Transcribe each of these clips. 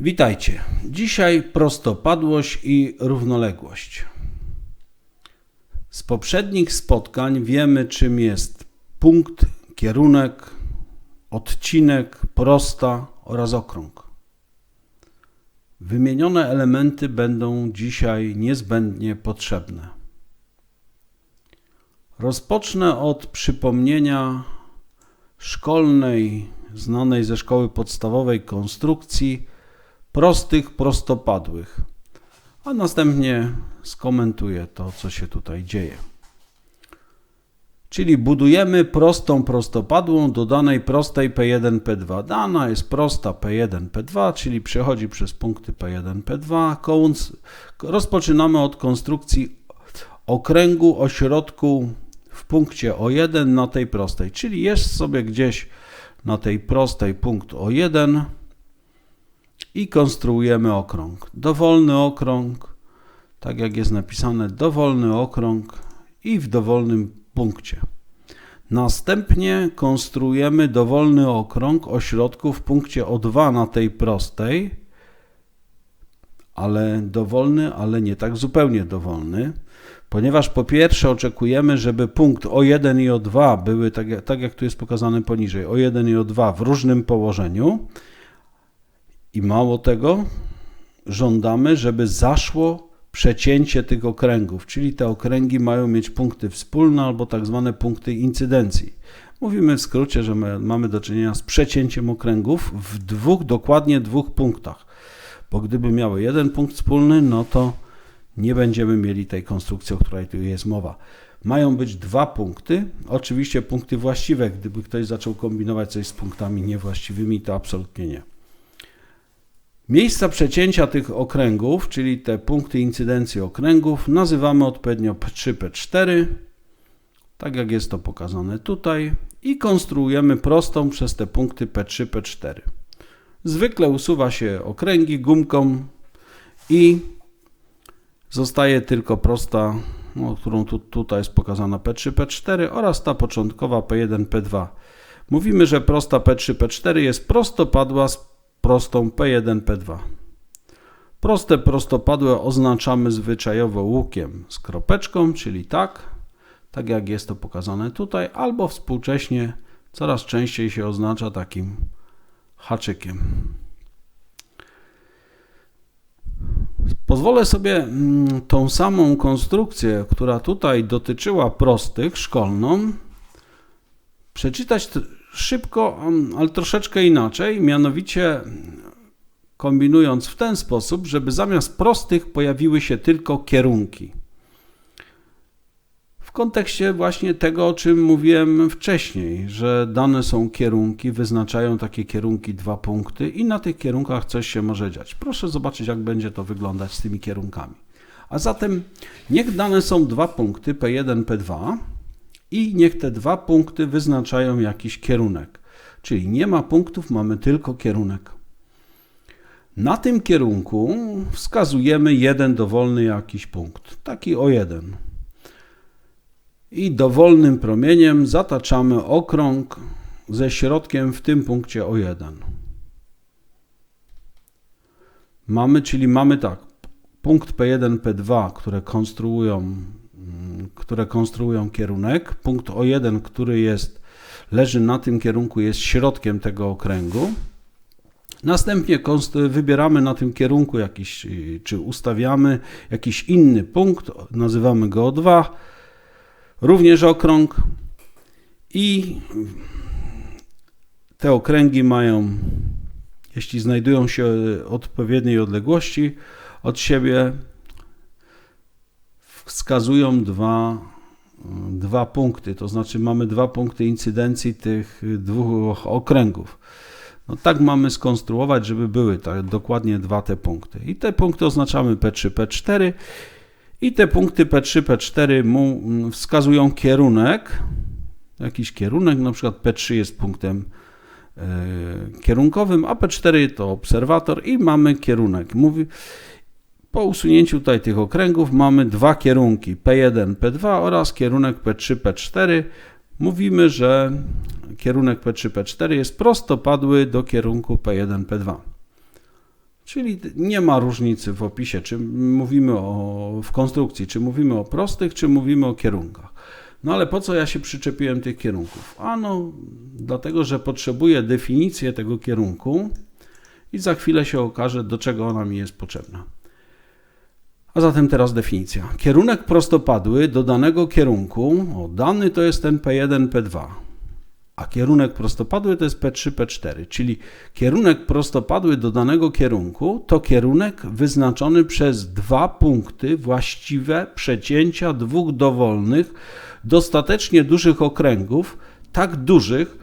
Witajcie. Dzisiaj prostopadłość i równoległość. Z poprzednich spotkań wiemy, czym jest punkt, kierunek, odcinek, prosta oraz okrąg. Wymienione elementy będą dzisiaj niezbędnie potrzebne. Rozpocznę od przypomnienia szkolnej, znanej ze szkoły podstawowej konstrukcji prostych, prostopadłych, a następnie skomentuję to, co się tutaj dzieje. Czyli budujemy prostą prostopadłą do danej prostej P1, P2. Dana jest prosta P1, P2, czyli przechodzi przez punkty P1, P2. Rozpoczynamy od konstrukcji okręgu o środku w punkcie O1 na tej prostej, czyli jest sobie gdzieś na tej prostej punkt O1 i konstruujemy okrąg. Dowolny okrąg, tak jak jest napisane, dowolny okrąg i w dowolnym punkcie. Następnie konstruujemy dowolny okrąg o środku w punkcie O2 na tej prostej, ale dowolny, ale nie tak zupełnie dowolny, ponieważ po pierwsze oczekujemy, żeby punkt O1 i O2 były, tak, tak jak tu jest pokazane poniżej, O1 i O2 w różnym położeniu, i mało tego, żądamy, żeby zaszło przecięcie tych okręgów, czyli te okręgi mają mieć punkty wspólne albo tak zwane punkty incydencji. Mówimy w skrócie, że my mamy do czynienia z przecięciem okręgów w dwóch, dokładnie dwóch punktach. Bo gdyby miały jeden punkt wspólny, no to nie będziemy mieli tej konstrukcji, o której tu jest mowa. Mają być dwa punkty, oczywiście punkty właściwe. Gdyby ktoś zaczął kombinować coś z punktami niewłaściwymi, to absolutnie nie. Miejsca przecięcia tych okręgów, czyli te punkty incydencji okręgów, nazywamy odpowiednio P3, P4, tak jak jest to pokazane tutaj, i konstruujemy prostą przez te punkty P3, P4. Zwykle usuwa się okręgi gumką i zostaje tylko prosta, no, którą tu, tutaj jest pokazana P3, P4 oraz ta początkowa P1, P2. Mówimy, że prosta P3, P4 jest prostopadła z prostą P1, P2. Proste prostopadłe oznaczamy zwyczajowo łukiem z kropeczką, czyli tak, tak jak jest to pokazane tutaj, albo współcześnie coraz częściej się oznacza takim haczykiem. Pozwolę sobie mm, tą samą konstrukcję, która tutaj dotyczyła prostych, szkolną, przeczytać szybko, ale troszeczkę inaczej, mianowicie kombinując w ten sposób, żeby zamiast prostych pojawiły się tylko kierunki. W kontekście właśnie tego, o czym mówiłem wcześniej, że dane są kierunki, wyznaczają takie kierunki dwa punkty i na tych kierunkach coś się może dziać. Proszę zobaczyć, jak będzie to wyglądać z tymi kierunkami. A zatem niech dane są dwa punkty P1, P2 i niech te dwa punkty wyznaczają jakiś kierunek. Czyli nie ma punktów, mamy tylko kierunek. Na tym kierunku wskazujemy jeden dowolny jakiś punkt, taki o jeden. I dowolnym promieniem zataczamy okrąg ze środkiem w tym punkcie o jeden. Mamy, czyli mamy tak, punkt P1, P2, które konstruują które konstruują kierunek. Punkt O1, który jest, leży na tym kierunku, jest środkiem tego okręgu. Następnie wybieramy na tym kierunku jakiś, czy ustawiamy jakiś inny punkt, nazywamy go O2, również okrąg i te okręgi mają, jeśli znajdują się odpowiedniej odległości od siebie, wskazują dwa, dwa punkty, to znaczy mamy dwa punkty incydencji tych dwóch okręgów. No tak mamy skonstruować, żeby były tak, dokładnie dwa te punkty. I te punkty oznaczamy P3, P4 i te punkty P3, P4 mu wskazują kierunek, jakiś kierunek, na przykład P3 jest punktem e, kierunkowym, a P4 to obserwator i mamy kierunek. Mówi, po usunięciu tutaj tych okręgów mamy dwa kierunki P1, P2 oraz kierunek P3, P4. Mówimy, że kierunek P3, P4 jest prostopadły do kierunku P1, P2. Czyli nie ma różnicy w opisie, czy mówimy o, w konstrukcji, czy mówimy o prostych, czy mówimy o kierunkach. No ale po co ja się przyczepiłem tych kierunków? Ano, dlatego, że potrzebuję definicję tego kierunku i za chwilę się okaże, do czego ona mi jest potrzebna. A zatem teraz definicja. Kierunek prostopadły do danego kierunku, o, dany to jest ten P1, P2, a kierunek prostopadły to jest P3, P4, czyli kierunek prostopadły do danego kierunku to kierunek wyznaczony przez dwa punkty właściwe przecięcia dwóch dowolnych, dostatecznie dużych okręgów, tak dużych,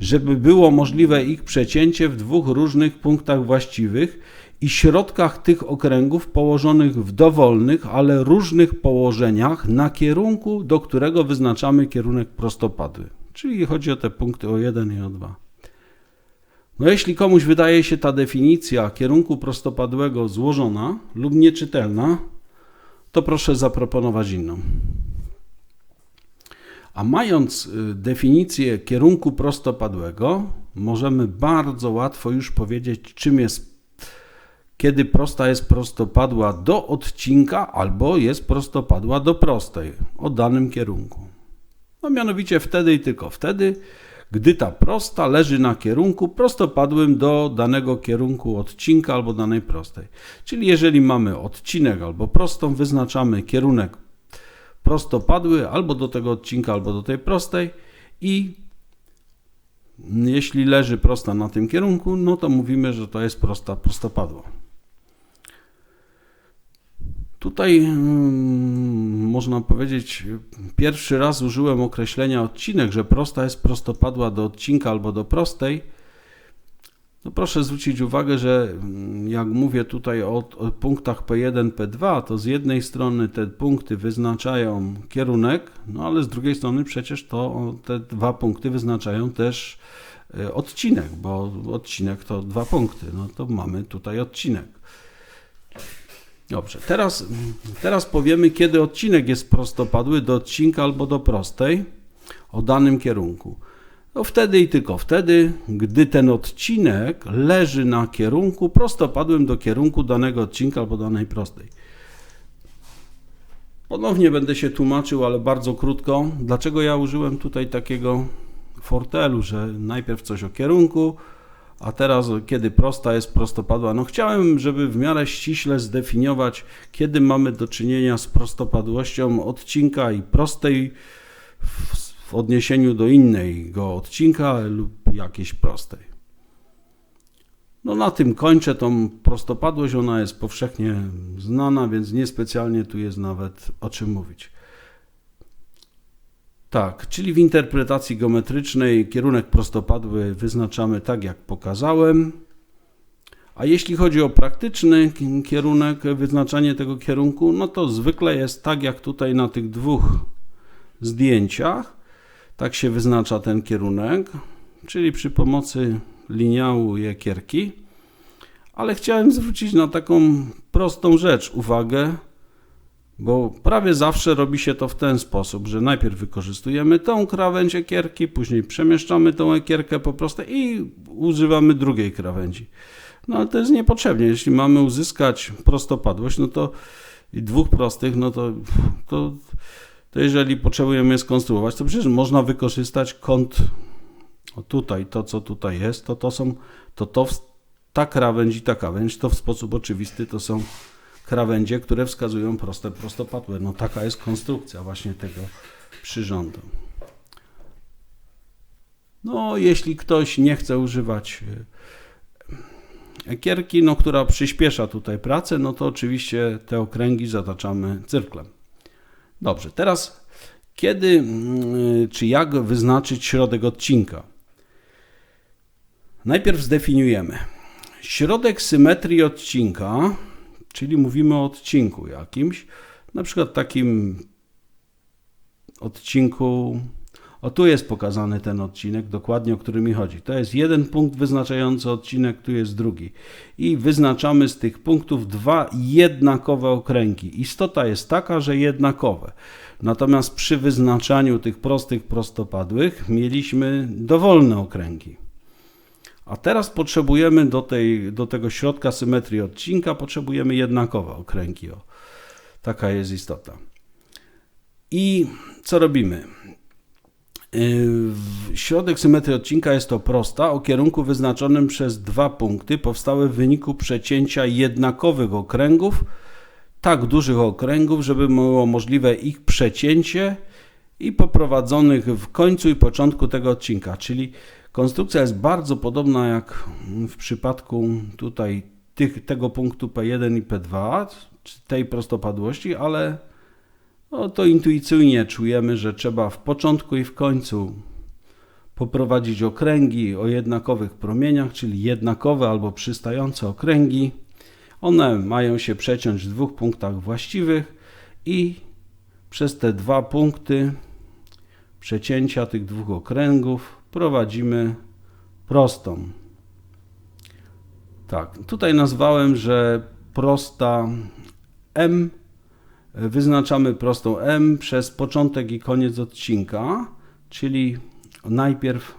żeby było możliwe ich przecięcie w dwóch różnych punktach właściwych i środkach tych okręgów położonych w dowolnych, ale różnych położeniach na kierunku, do którego wyznaczamy kierunek prostopadły. Czyli chodzi o te punkty o 1 i o 2. No jeśli komuś wydaje się ta definicja kierunku prostopadłego złożona lub nieczytelna, to proszę zaproponować inną. A mając y, definicję kierunku prostopadłego, możemy bardzo łatwo już powiedzieć, czym jest, kiedy prosta jest prostopadła do odcinka albo jest prostopadła do prostej o danym kierunku. No mianowicie wtedy i tylko wtedy, gdy ta prosta leży na kierunku prostopadłym do danego kierunku odcinka albo danej prostej. Czyli jeżeli mamy odcinek albo prostą, wyznaczamy kierunek prostopadły albo do tego odcinka, albo do tej prostej i jeśli leży prosta na tym kierunku, no to mówimy, że to jest prosta prostopadła. Tutaj hmm, można powiedzieć, pierwszy raz użyłem określenia odcinek, że prosta jest prostopadła do odcinka albo do prostej no proszę zwrócić uwagę, że mm, jak mówię tutaj o, o, punktach P1, P2, to z jednej strony te punkty wyznaczają kierunek, no ale z drugiej strony przecież to te dwa punkty wyznaczają też e, odcinek, bo odcinek to dwa punkty, no to mamy tutaj odcinek. Dobrze, teraz, teraz powiemy, kiedy odcinek jest prostopadły do odcinka albo do prostej o danym kierunku. To wtedy i tylko wtedy, gdy ten odcinek leży na kierunku prostopadłym do kierunku danego odcinka albo danej prostej. Ponownie będę się tłumaczył, ale bardzo krótko, dlaczego ja użyłem tutaj takiego fortelu, że najpierw coś o kierunku, a teraz kiedy prosta jest prostopadła. No chciałem, żeby w miarę ściśle zdefiniować, kiedy mamy do czynienia z prostopadłością odcinka i prostej w odniesieniu do innego odcinka lub jakiejś prostej. No na tym kończę tą prostopadłość, ona jest powszechnie znana, więc niespecjalnie tu jest nawet o czym mówić. Tak, czyli w interpretacji geometrycznej kierunek prostopadły wyznaczamy tak, jak pokazałem. A jeśli chodzi o praktyczny kierunek, wyznaczanie tego kierunku, no to zwykle jest tak, jak tutaj na tych dwóch zdjęciach. Tak się wyznacza ten kierunek, czyli przy pomocy liniału i ekierki. Ale chciałem zwrócić na taką prostą rzecz uwagę, bo prawie zawsze robi się to w ten sposób, że najpierw wykorzystujemy tą krawędź ekierki, później przemieszczamy tą ekierkę po prostu i używamy drugiej krawędzi. No ale to jest niepotrzebnie. Jeśli mamy uzyskać prostopadłość, no to i dwóch prostych, no to, to to jeżeli potrzebujemy je skonstruować, to przecież można wykorzystać kąt tutaj, to co tutaj jest, to to są, to to ta krawędź i ta krawędź, to w sposób oczywisty to są krawędzie, które wskazują proste prostopadłe. No taka jest konstrukcja właśnie tego przyrządu. No, jeśli ktoś nie chce używać e, ekierki, no, która przyspiesza tutaj pracę, no to oczywiście te okręgi zataczamy cyrklem. Dobrze, teraz kiedy mm, czy jak wyznaczyć środek odcinka? Najpierw zdefiniujemy. Środek symetrii odcinka, czyli mówimy o odcinku jakimś, na przykład takim odcinku o tu jest pokazany ten odcinek, dokładnie o który mi chodzi. To jest jeden punkt wyznaczający odcinek, tu jest drugi. I wyznaczamy z tych punktów dwa jednakowe okręgi. Istota jest taka, że jednakowe. Natomiast przy wyznaczaniu tych prostych prostopadłych mieliśmy dowolne okręgi. A teraz potrzebujemy do, tej, do tego środka symetrii odcinka, potrzebujemy jednakowe okręgi. O, taka jest istota. I co robimy? Yy, środek symetrii odcinka jest to prosta o kierunku wyznaczonym przez dwa punkty powstałe w wyniku przecięcia jednakowych okręgów, tak dużych okręgów, żeby było możliwe ich przecięcie i poprowadzonych w końcu i początku tego odcinka. Czyli konstrukcja jest bardzo podobna jak w przypadku tutaj tych, tego punktu P1 i P2, tej prostopadłości, ale no to intuicyjnie czujemy, że trzeba w początku i w końcu poprowadzić okręgi o jednakowych promieniach, czyli jednakowe albo przystające okręgi. One mają się przeciąć w dwóch punktach właściwych i przez te dwa punkty przecięcia tych dwóch okręgów prowadzimy prostą. Tak, tutaj nazwałem, że prosta M wyznaczamy prostą M przez początek i koniec odcinka, czyli najpierw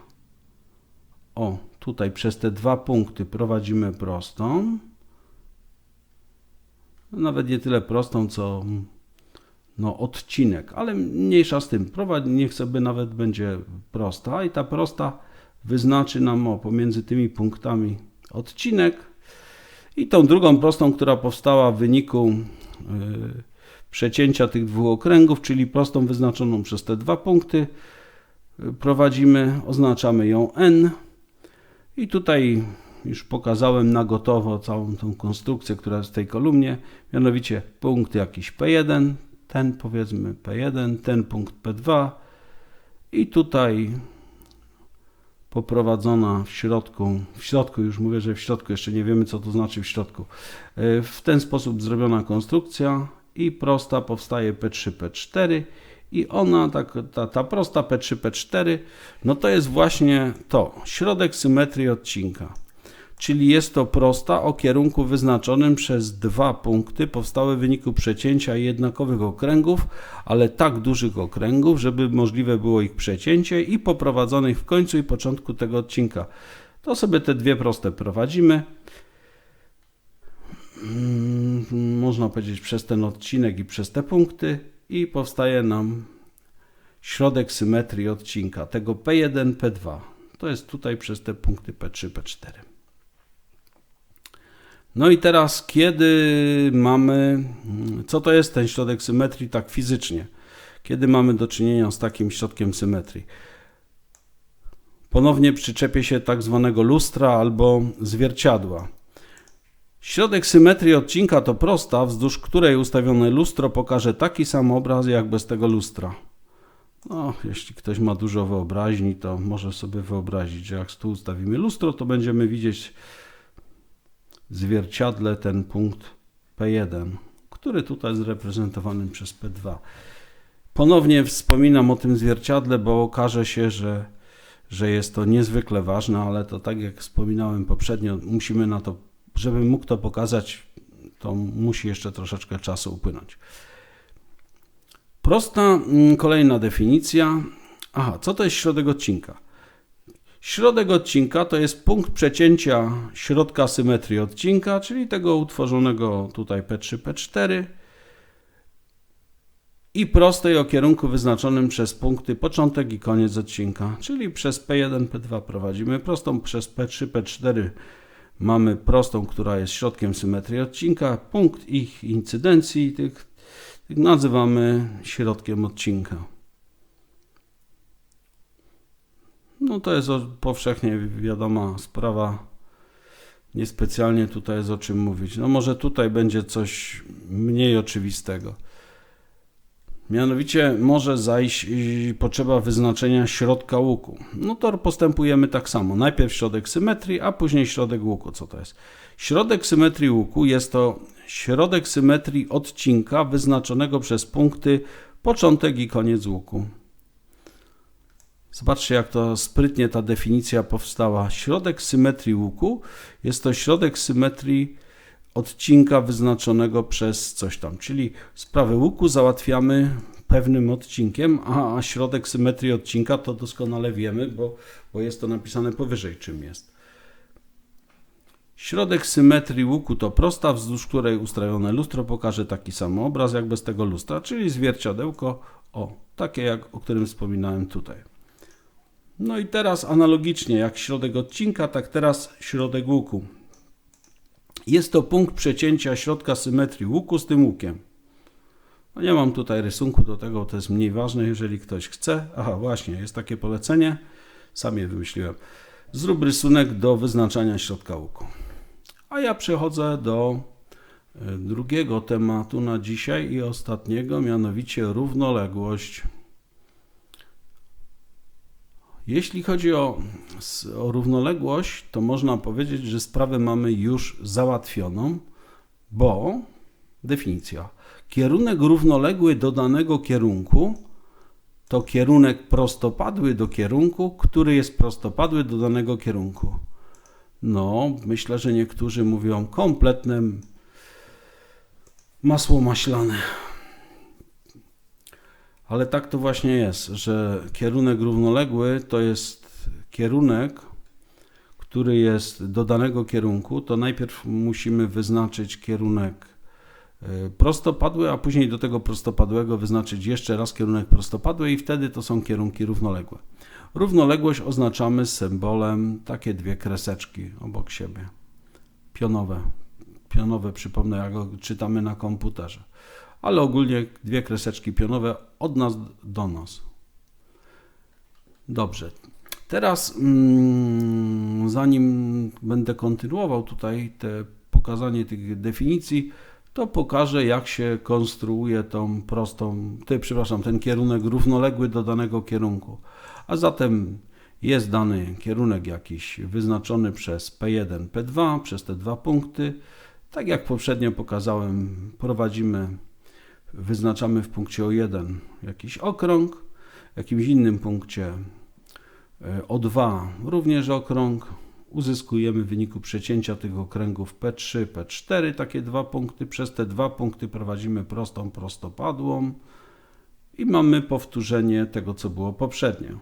o, tutaj przez te dwa punkty prowadzimy prostą. Nawet nie tyle prostą, co no, odcinek, ale mniejsza z tym. Prowadź, niech sobie nawet będzie prosta. I ta prosta wyznaczy nam o, pomiędzy tymi punktami odcinek. I tą drugą prostą, która powstała w wyniku yy, przecięcia tych dwóch okręgów, czyli prostą wyznaczoną przez te dwa punkty prowadzimy, oznaczamy ją n. I tutaj już pokazałem na gotowo całą tą konstrukcję, która jest w tej kolumnie, mianowicie punkt jakiś P1, ten powiedzmy P1, ten punkt P2 i tutaj poprowadzona w środku, w środku już mówię, że w środku, jeszcze nie wiemy co to znaczy w środku, w ten sposób zrobiona konstrukcja i prosta powstaje P3, P4 i ona, ta, ta, ta prosta P3, P4, no to jest właśnie to, środek symetrii odcinka. Czyli jest to prosta o kierunku wyznaczonym przez dwa punkty powstałe w wyniku przecięcia jednakowych okręgów, ale tak dużych okręgów, żeby możliwe było ich przecięcie i poprowadzonych w końcu i początku tego odcinka. To sobie te dwie proste prowadzimy. Mm, można powiedzieć, przez ten odcinek i przez te punkty i powstaje nam środek symetrii odcinka tego P1, P2. To jest tutaj przez te punkty P3, P4. No i teraz, kiedy mamy, co to jest ten środek symetrii tak fizycznie? Kiedy mamy do czynienia z takim środkiem symetrii? Ponownie przyczepię się tak zwanego lustra albo zwierciadła. Środek symetrii odcinka to prosta, wzdłuż której ustawione lustro pokaże taki sam obraz jak bez tego lustra. No, jeśli ktoś ma dużo wyobraźni, to może sobie wyobrazić, że jak tu ustawimy lustro, to będziemy widzieć zwierciadle ten punkt P1, który tutaj jest reprezentowany przez P2. Ponownie wspominam o tym zwierciadle, bo okaże się, że, że jest to niezwykle ważne, ale to tak jak wspominałem poprzednio, musimy na to żeby mógł to pokazać, to musi jeszcze troszeczkę czasu upłynąć. Prosta mm, kolejna definicja. Aha, co to jest środek odcinka? Środek odcinka to jest punkt przecięcia środka symetrii odcinka, czyli tego utworzonego tutaj P3, P4 i prostej o kierunku wyznaczonym przez punkty początek i koniec odcinka, czyli przez P1, P2 prowadzimy prostą, przez P3, P4 mamy prostą, która jest środkiem symetrii odcinka. Punkt ich incydencji tych, tych nazywamy środkiem odcinka. No to jest powszechnie wiadoma sprawa. Niespecjalnie tutaj jest o czym mówić. No może tutaj będzie coś mniej oczywistego. Mianowicie może zajść potrzeba wyznaczenia środka łuku. No to postępujemy tak samo. Najpierw środek symetrii, a później środek łuku. Co to jest? Środek symetrii łuku jest to środek symetrii odcinka wyznaczonego przez punkty początek i koniec łuku. Zobaczcie, jak to sprytnie ta definicja powstała. Środek symetrii łuku jest to środek symetrii odcinka wyznaczonego przez coś tam. Czyli sprawę łuku załatwiamy pewnym odcinkiem, a środek symetrii odcinka to doskonale wiemy, bo, bo jest to napisane powyżej czym jest. Środek symetrii łuku to prosta, wzdłuż której ustawione lustro pokaże taki sam obraz jak bez tego lustra, czyli zwierciadełko, o, takie jak o którym wspominałem tutaj. No i teraz analogicznie jak środek odcinka, tak teraz środek łuku. Jest to punkt przecięcia środka symetrii łuku z tym łukiem. No nie mam tutaj rysunku do tego, to jest mniej ważne, jeżeli ktoś chce. Aha, właśnie, jest takie polecenie, sam je wymyśliłem. Zrób rysunek do wyznaczania środka łuku. A ja przechodzę do e, drugiego tematu na dzisiaj i ostatniego, mianowicie równoległość. Jeśli chodzi o, o równoległość, to można powiedzieć, że sprawę mamy już załatwioną, bo definicja. Kierunek równoległy do danego kierunku to kierunek prostopadły do kierunku, który jest prostopadły do danego kierunku. No, myślę, że niektórzy mówią kompletne masło maślane. Ale tak to właśnie jest, że kierunek równoległy to jest kierunek, który jest do danego kierunku, to najpierw musimy wyznaczyć kierunek e, prostopadły, a później do tego prostopadłego wyznaczyć jeszcze raz kierunek prostopadły i wtedy to są kierunki równoległe. Równoległość oznaczamy symbolem takie dwie kreseczki obok siebie. Pionowe. Pionowe, przypomnę, jak go czytamy na komputerze. Ale ogólnie dwie kreseczki pionowe od nas do nas. Dobrze. Teraz, mm, zanim będę kontynuował tutaj te pokazanie tych definicji, to pokażę, jak się konstruuje tą prostą, ty, przepraszam, ten kierunek równoległy do danego kierunku. A zatem jest dany kierunek jakiś wyznaczony przez P1, P2, przez te dwa punkty. Tak jak poprzednio pokazałem, prowadzimy, wyznaczamy w punkcie O1 jakiś okrąg, w jakimś innym punkcie e, O2 również okrąg. Uzyskujemy w wyniku przecięcia tych okręgów P3, P4, takie dwa punkty. Przez te dwa punkty prowadzimy prostą prostopadłą i mamy powtórzenie tego, co było poprzednio.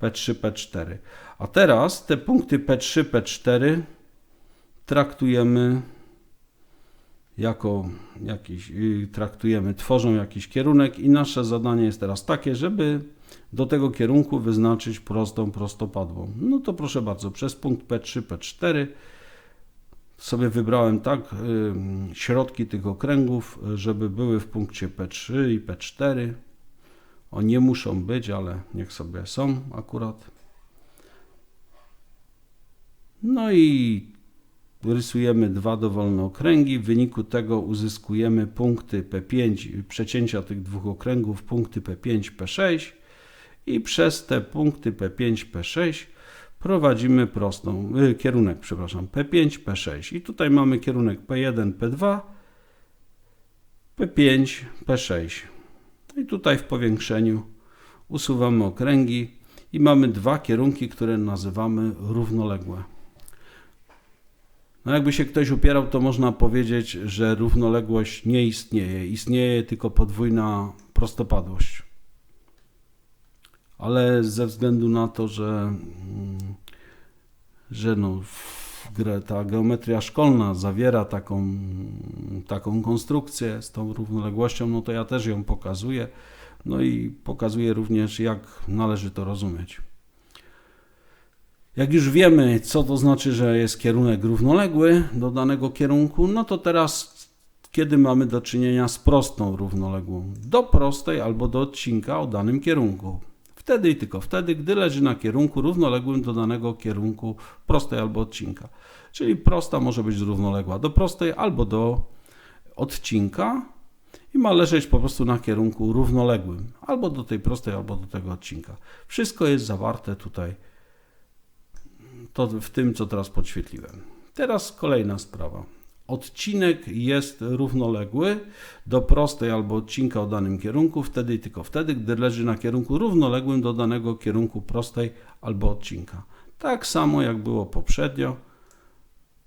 P3, P4. A teraz te punkty P3, P4 traktujemy jako jakiś, y, traktujemy, tworzą jakiś kierunek i nasze zadanie jest teraz takie, żeby do tego kierunku wyznaczyć prostą prostopadłą. No to proszę bardzo, przez punkt P3, P4 sobie wybrałem tak y, środki tych okręgów, żeby były w punkcie P3 i P4. O nie muszą być, ale niech sobie są akurat. No i rysujemy dwa dowolne okręgi. W wyniku tego uzyskujemy punkty P5, przecięcia tych dwóch okręgów, punkty P5, P6 i przez te punkty P5, P6 prowadzimy prostą, y, kierunek, przepraszam, P5, P6. I tutaj mamy kierunek P1, P2, P5, P6. I tutaj w powiększeniu usuwamy okręgi i mamy dwa kierunki, które nazywamy równoległe. No jakby się ktoś upierał, to można powiedzieć, że równoległość nie istnieje. Istnieje tylko podwójna prostopadłość. Ale ze względu na to, że, mm, że no, ta geometria szkolna zawiera taką, taką konstrukcję z tą równoległością, no to ja też ją pokazuję. No i pokazuję również, jak należy to rozumieć. Jak już wiemy, co to znaczy, że jest kierunek równoległy do danego kierunku, no to teraz, kiedy mamy do czynienia z prostą równoległą, do prostej albo do odcinka o danym kierunku. Wtedy i tylko wtedy, gdy leży na kierunku równoległym do danego kierunku prostej albo odcinka. Czyli prosta może być równoległa do prostej albo do odcinka i ma leżeć po prostu na kierunku równoległym, albo do tej prostej, albo do tego odcinka. Wszystko jest zawarte tutaj to w tym, co teraz podświetliłem. Teraz kolejna sprawa. Odcinek jest równoległy do prostej albo odcinka o danym kierunku, wtedy i tylko wtedy, gdy leży na kierunku równoległym do danego kierunku prostej albo odcinka. Tak samo jak było poprzednio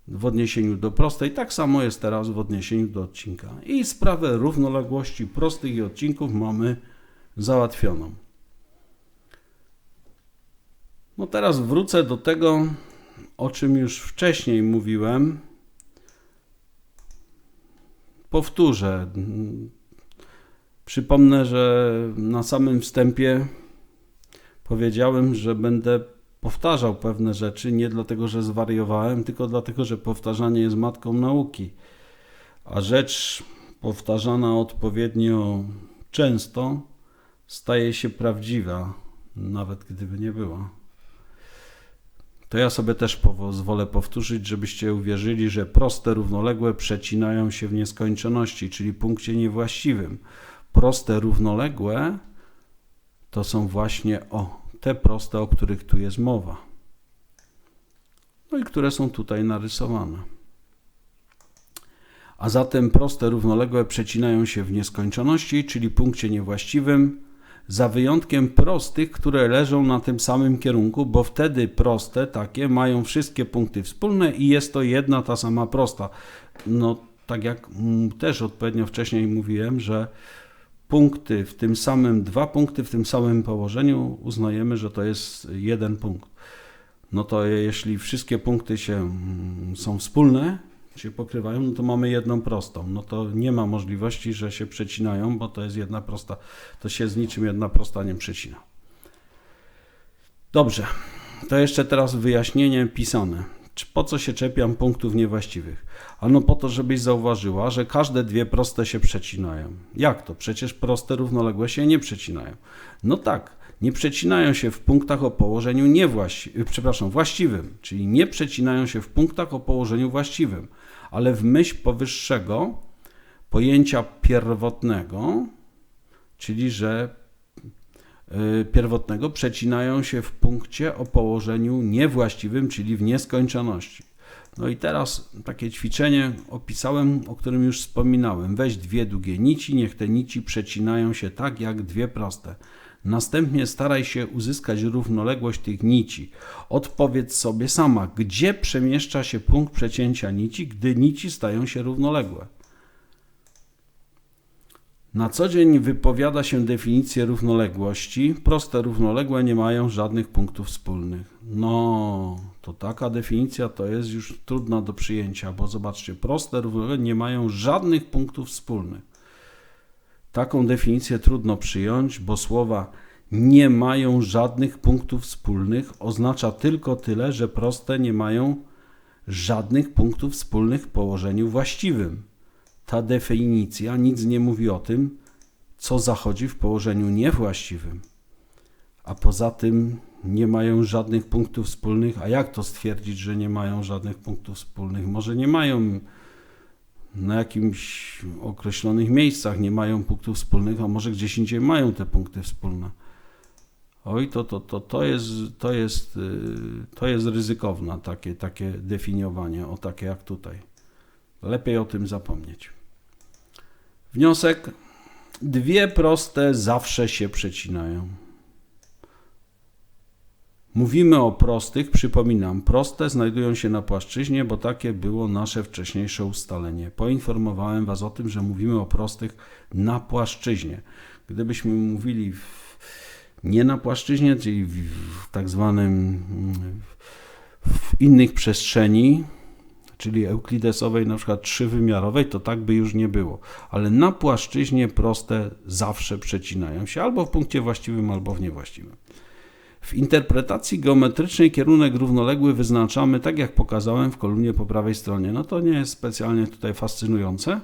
w odniesieniu do prostej, tak samo jest teraz w odniesieniu do odcinka. I sprawę równoległości prostych i odcinków mamy załatwioną. No teraz wrócę do tego, o czym już wcześniej mówiłem, powtórzę. Przypomnę, że na samym wstępie powiedziałem, że będę powtarzał pewne rzeczy nie dlatego, że zwariowałem, tylko dlatego, że powtarzanie jest matką nauki. A rzecz powtarzana odpowiednio często staje się prawdziwa, nawet gdyby nie była. To ja sobie też pozwolę powtórzyć, żebyście uwierzyli, że proste równoległe przecinają się w nieskończoności, czyli punkcie niewłaściwym. Proste równoległe to są właśnie o te proste, o których tu jest mowa. No i które są tutaj narysowane. A zatem proste równoległe przecinają się w nieskończoności, czyli punkcie niewłaściwym, za wyjątkiem prostych, które leżą na tym samym kierunku, bo wtedy proste takie mają wszystkie punkty wspólne i jest to jedna ta sama prosta. No, tak jak też odpowiednio wcześniej mówiłem, że punkty w tym samym, dwa punkty w tym samym położeniu uznajemy, że to jest jeden punkt. No to jeśli wszystkie punkty się są wspólne, się pokrywają, no to mamy jedną prostą. No to nie ma możliwości, że się przecinają, bo to jest jedna prosta. To się z niczym jedna prosta nie przecina. Dobrze, to jeszcze teraz wyjaśnienie pisane. Po co się czepiam punktów niewłaściwych? Ano po to, żebyś zauważyła, że każde dwie proste się przecinają. Jak to? Przecież proste równoległe się nie przecinają. No tak, nie przecinają się w punktach o położeniu niewłaściwym, przepraszam, właściwym, czyli nie przecinają się w punktach o położeniu właściwym ale w myśl powyższego pojęcia pierwotnego, czyli że y, pierwotnego przecinają się w punkcie o położeniu niewłaściwym, czyli w nieskończoności. No i teraz takie ćwiczenie opisałem, o którym już wspominałem. Weź dwie długie nici, niech te nici przecinają się tak jak dwie proste. Następnie staraj się uzyskać równoległość tych nici. Odpowiedz sobie sama, gdzie przemieszcza się punkt przecięcia nici, gdy nici stają się równoległe. Na co dzień wypowiada się definicję równoległości. Proste równoległe nie mają żadnych punktów wspólnych. No, to taka definicja to jest już trudna do przyjęcia, bo zobaczcie, proste równoległe nie mają żadnych punktów wspólnych. Taką definicję trudno przyjąć, bo słowa nie mają żadnych punktów wspólnych oznacza tylko tyle, że proste nie mają żadnych punktów wspólnych w położeniu właściwym. Ta definicja nic nie mówi o tym, co zachodzi w położeniu niewłaściwym. A poza tym nie mają żadnych punktów wspólnych. A jak to stwierdzić, że nie mają żadnych punktów wspólnych? Może nie mają na jakimś określonych miejscach nie mają punktów wspólnych, a może gdzieś indziej mają te punkty wspólne. Oj, to, to, to, to, jest, to, jest, y, to jest ryzykowne takie, takie definiowanie, o takie jak tutaj. Lepiej o tym zapomnieć. Wniosek. Dwie proste zawsze się przecinają. Mówimy o prostych, przypominam, proste znajdują się na płaszczyźnie, bo takie było nasze wcześniejsze ustalenie. Poinformowałem Was o tym, że mówimy o prostych na płaszczyźnie. Gdybyśmy mówili w, nie na płaszczyźnie, czyli w, w tak zwanym w innych przestrzeni, czyli euklidesowej, na przykład trzywymiarowej, to tak by już nie było. Ale na płaszczyźnie proste zawsze przecinają się albo w punkcie właściwym, albo w niewłaściwym. W interpretacji geometrycznej kierunek równoległy wyznaczamy tak, jak pokazałem w kolumnie po prawej stronie. No to nie jest specjalnie tutaj fascynujące.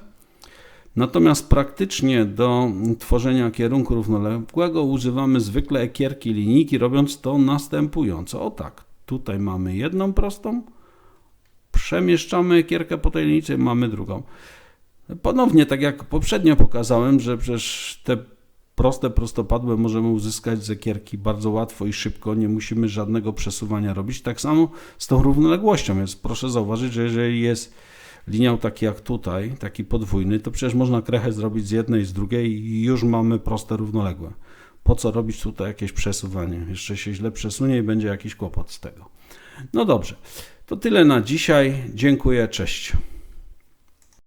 Natomiast praktycznie do tworzenia kierunku równoległego używamy zwykle ekierki linijki, robiąc to następująco. O tak, tutaj mamy jedną prostą, przemieszczamy ekierkę po tej linijce, mamy drugą. Ponownie, tak jak poprzednio pokazałem, że przecież te proste prostopadłe możemy uzyskać z ekierki bardzo łatwo i szybko, nie musimy żadnego przesuwania robić. Tak samo z tą równoległością jest. Proszę zauważyć, że jeżeli jest liniał taki jak tutaj, taki podwójny, to przecież można krechę zrobić z jednej, z drugiej i już mamy proste równoległe. Po co robić tutaj jakieś przesuwanie? Jeszcze się źle przesunie i będzie jakiś kłopot z tego. No dobrze, to tyle na dzisiaj. Dziękuję, cześć.